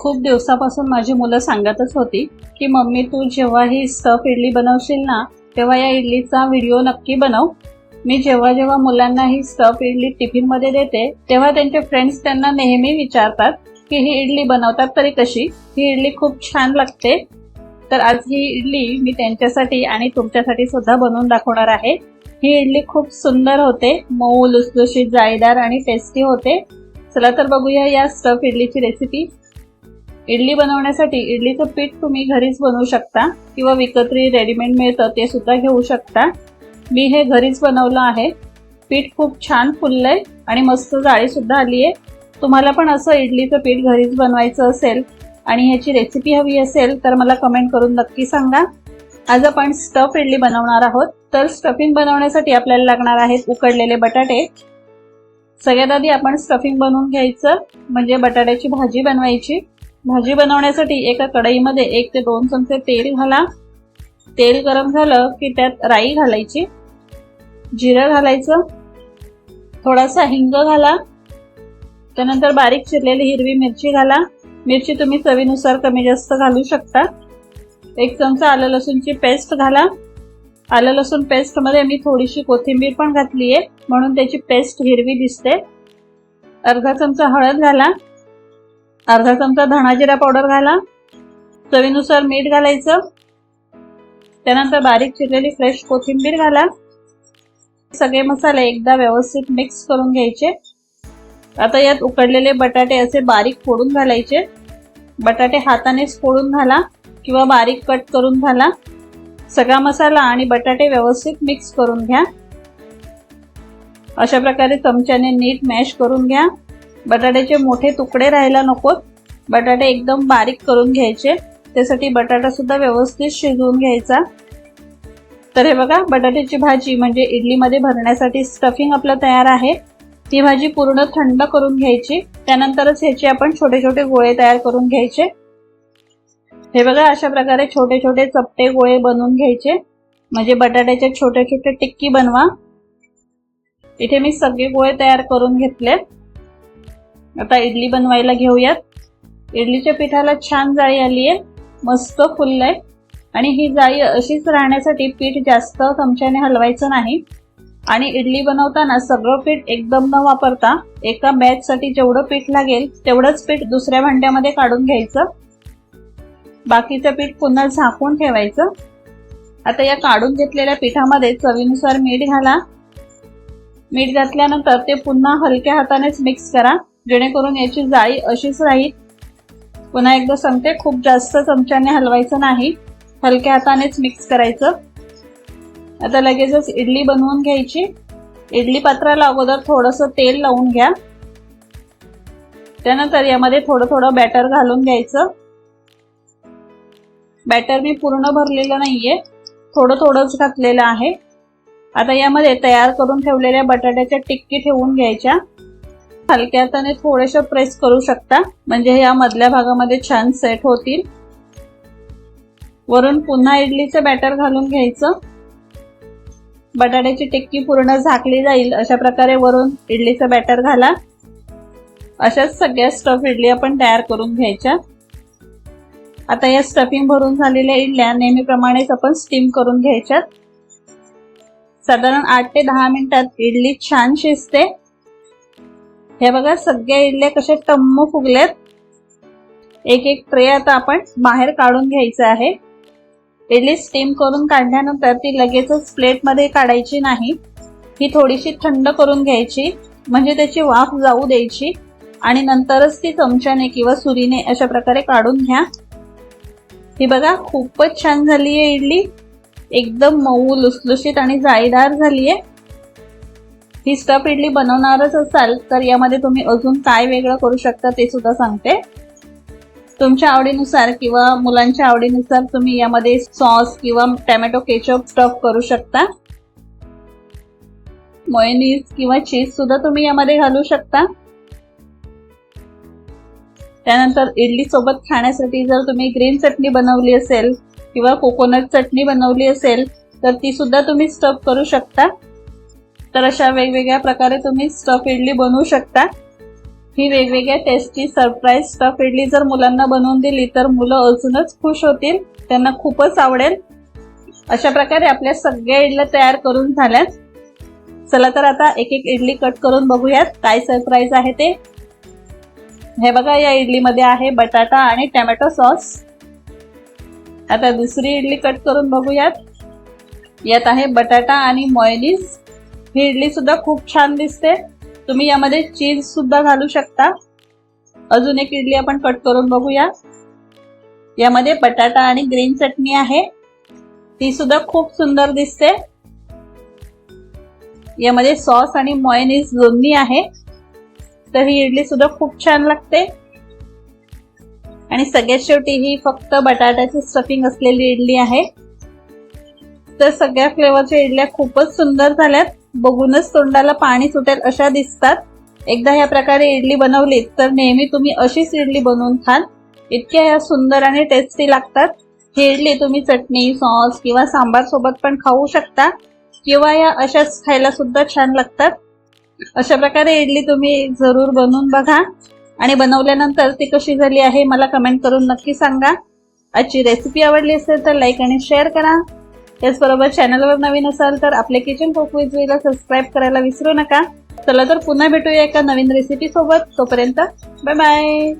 खूप दिवसापासून माझी मुलं सांगतच होती की मम्मी तू जेव्हा ही स्टफ इडली बनवशील ना तेव्हा या इडलीचा व्हिडिओ नक्की बनव. मी जेव्हा जेव्हा मुलांना ही स्टफ इडली टिफिनमध्ये देते तेव्हा त्यांचे फ्रेंड्स त्यांना नेहमी विचारतात की ही इडली बनवतात तरी कशी? ही इडली खूप छान लागते. तर आज ही इडली मी त्यांच्यासाठी आणि तुमच्यासाठी सुद्धा बनवून दाखवणार आहे. ही इडली खूप सुंदर होते मऊ लुसलुशीत जाळीदार आणि टेस्टी होते. चला तर बघूया या स्टफ इडलीची रेसिपी इडली बनवण्यासाठी इडलीचं पीठ तुम्ही घरीच बनवू शकता किंवा विकत्री रेडीमेड मिळतं ते सुद्धा घेऊ शकता. मी हे घरीच बनवलं आहे. पीठ खूप छान फुललंय आणि मस्त जाळीसुद्धा आली आहे तुम्हाला पण असं इडलीचं पीठ घरीच बनवायचं असेल आणि ह्याची रेसिपी हवी असेल तर मला कमेंट करून नक्की सांगा. आज आपण स्टफ इडली बनवणार आहोत. तर स्टफिंग बनवण्यासाठी आपल्याला लागणार आहेत उकडलेले बटाटे. सगळ्यात आधी आपण स्टफिंग बनवून घ्यायचं म्हणजे बटाट्याची भाजी बनवायची. भाजी बनवण्यासाठी एका कढईमध्ये एक ते दोन चमचे तेल घाला. तेल गरम झालं की त्यात राई घालायची जिरं घालायचं थोडासा हिंग घाला. त्यानंतर बारीक चिरलेली हिरवी मिरची घाला. मिरची तुम्ही चवीनुसार कमी जास्त घालू शकता. एक चमचा आलं लसूणची पेस्ट घाला. आलं लसूण पेस्टमध्ये मी थोडीशी कोथिंबीर पण घातली आहे म्हणून त्याची पेस्ट हिरवी दिसते. अर्धा चमचा हळद घाला. अर्धा चमचा धणा जिरा पावडर घाला. चवीनुसार मीठ घालायचं. त्यानंतर बारीक चिरलेली फ्रेश कोथिंबीर घाला. सगळे मसाले एकदा व्यवस्थित मिक्स करून घ्यायचे. आता यात उकडलेले बटाटे असे बारीक फोडून घालायचे. बटाटे हातानेच फोडून घाला किंवा बारीक कट करून घाला. सगळा मसाला आणि बटाटे व्यवस्थित मिक्स करून घ्या. अशा प्रकारे चमच्याने नीट मॅश करून घ्या. बटाट्याचे मोठे तुकडे राहायला नकोत बटाटे एकदम बारीक करून घ्यायचे. त्यासाठी बटाटा सुद्धा व्यवस्थित शिजवून घ्यायचा. तर हे बघा बटाट्याची भाजी म्हणजे इडलीमध्ये भरण्यासाठी स्टफिंग आपलं तयार आहे. ती भाजी पूर्ण थंड करून घ्यायची. त्यानंतरच ह्याचे आपण छोटे छोटे गोळे तयार करून घ्यायचे. हे बघा अशा प्रकारे छोटे छोटे चपटे गोळे बनवून घ्यायचे. म्हणजे बटाट्याचे छोटे छोटे टिक्की बनवा. इथे मी सगळे गोळे तयार करून घेतलेत. आता इडली बनवायला घेऊयात. इडलीच्या पिठाला छान जाळी आली आहे. मस्त फुललंय. आणि ही जाळी अशीच राहण्यासाठी पीठ जास्त चमच्याने हलवायचं नाही. आणि इडली बनवताना सगळं पीठ एकदम न वापरता एका बॅचसाठी जेवढं पीठ लागेल तेवढंच पीठ दुसऱ्या भांड्यामध्ये काढून घ्यायचं. बाकीचं पीठ पुन्हा झाकून ठेवायचं. आता या काढून घेतलेल्या पिठामध्ये चवीनुसार मीठ घाला. मीठ घातल्यानंतर ते पुन्हा हलक्या हातानेच मिक्स करा. जेणेकरून याची जाळी अशीच राहील. पुन्हा एकदा सांगते खूप जास्त चमच्याने हलवायचं नाही. हलक्या हातानेच मिक्स करायचं. आता लगेचच इडली बनवून घ्यायची. इडली पात्राला अगोदर थोडंसं तेल लावून घ्या. त्यानंतर यामध्ये थोडं थोडं बॅटर घालून घ्यायचं. बॅटर मी पूर्ण भरलेलं नाहीये. थोडं थोडंच घातलेलं आहे. आता यामध्ये तयार करून ठेवलेल्या बटाट्याच्या टिक्की ठेवून घ्यायच्या. हलक्या हाताने थोडेसे प्रेस करू शकता. म्हणजे या मधल्या भागामध्ये छान सेट होतील. वरून पुन्हा इडलीचं बॅटर घालून घ्यायचं. बटाट्याची टिक्की पूर्ण झाकली जाईल. अशा प्रकारे वरून इडलीचं बॅटर घाला. अशाच सगळ्या स्टफ इडली आपण तयार करून घ्यायच्या. आता या स्टफिंग भरून झालेल्या इडल्या नेहमीप्रमाणेच आपण स्टीम करून घ्यायच्यात. साधारण आठ ते दहा मिनिटात इडली छान शिजते. हे बघा सगळ्या इडल्या कशा टम्म फुगल्यात एक एक ट्रे आता आपण बाहेर काढून घ्यायचं आहे. इडली स्टीम करून काढल्यानंतर ती लगेचच प्लेटमध्ये काढायची नाही. ही थोडीशी थंड करून घ्यायची म्हणजे त्याची वाफ जाऊ द्यायची. आणि नंतरच ती चमच्याने किंवा सुरीने अशा प्रकारे काढून घ्या. ही बघा खूपच छान झाली आहे इडली. एकदम मऊ लुसलुशीत आणि जाळीदार झाली आहे ही स्टफ इडली बनवणारच असाल तर यामध्ये तुम्ही अजून काय वेगळं करू शकता ते सुद्धा सांगते. तुमच्या आवडीनुसार किंवा मुलांच्या आवडीनुसार तुम्ही यामध्ये सॉस किंवा टॅमॅटो केचप स्टफ करू शकता. मोयनीज किंवा चीज सुद्धा तुम्ही यामध्ये घालू शकता. त्यानंतर इडली सोबत खाण्यासाठी जर तुम्ही ग्रीन चटणी बनवली असेल किंवा कोकोनट चटणी बनवली असेल तर ती सुद्धा तुम्ही स्टफ करू शकता. तर अशा वेगवेगळ्या प्रकारे तुम्ही स्टफ इडली बनवू शकता. ही वेगवेगळ्या टेस्टी सरप्राईज स्टफ इडली जर मुलांना बनवून दिली तर मुलं अजूनच खुश होतील त्यांना खूपच आवडेल. अशा प्रकारे आपल्या सगळ्या इडल्या तयार करून झाल्यात. चला तर आता एक एक इडली कट करून बघूयात काय सरप्राईज आहे ते. हे बघा या इडलीमध्ये आहे बटाटा आणि टॅमॅटो सॉस. आता दुसरी इडली कट करून बघूयात. यात आहे बटाटा आणि मॉयनीज. ही इडली सुद्धा खूप छान दिसते. तुम्ही यामध्ये चीज सुद्धा घालू शकता. अजून एक इडली आपण कट करून बघूया. यामध्ये बटाटा आणि ग्रीन चटणी आहे. ती सुद्धा खूप सुंदर दिसते. यामध्ये सॉस आणि मॉयनीज दोन्ही आहे. तर ही इडली सुद्धा खूप छान लागते. आणि सगळ्यात शेवटी ही फक्त बटाट्याची स्टफिंग असलेली इडली आहे. तर सगळ्या फ्लेवरच्या इडल्या खूपच सुंदर झाल्यात. बघूनच तोंडाला पाणी सुटेल अशा दिसतात. एकदा ह्या प्रकारे इडली बनवलीत तर नेहमी तुम्ही अशीच इडली बनवून खाल. इतक्या ह्या सुंदर आणि टेस्टी लागतात. ही इडली तुम्ही चटणी सॉस किंवा सांबार सोबत पण खाऊ शकता. किंवा या अशाच खायला सुद्धा छान लागतात. अशा प्रकारे इडली तुम्ही जरूर बनवून बघा. आणि बनवल्यानंतर ती कशी झाली आहे मला कमेंट करून नक्की सांगा. आजची रेसिपी आवडली असेल तर लाईक आणि शेअर करा. त्याचबरोबर चॅनलवर नवीन असाल तर आपले किचन कुक विथ सबस्क्राईब करायला विसरू नका. चला तर पुन्हा भेटूया एका नवीन रेसिपी सोबत. तोपर्यंत बाय बाय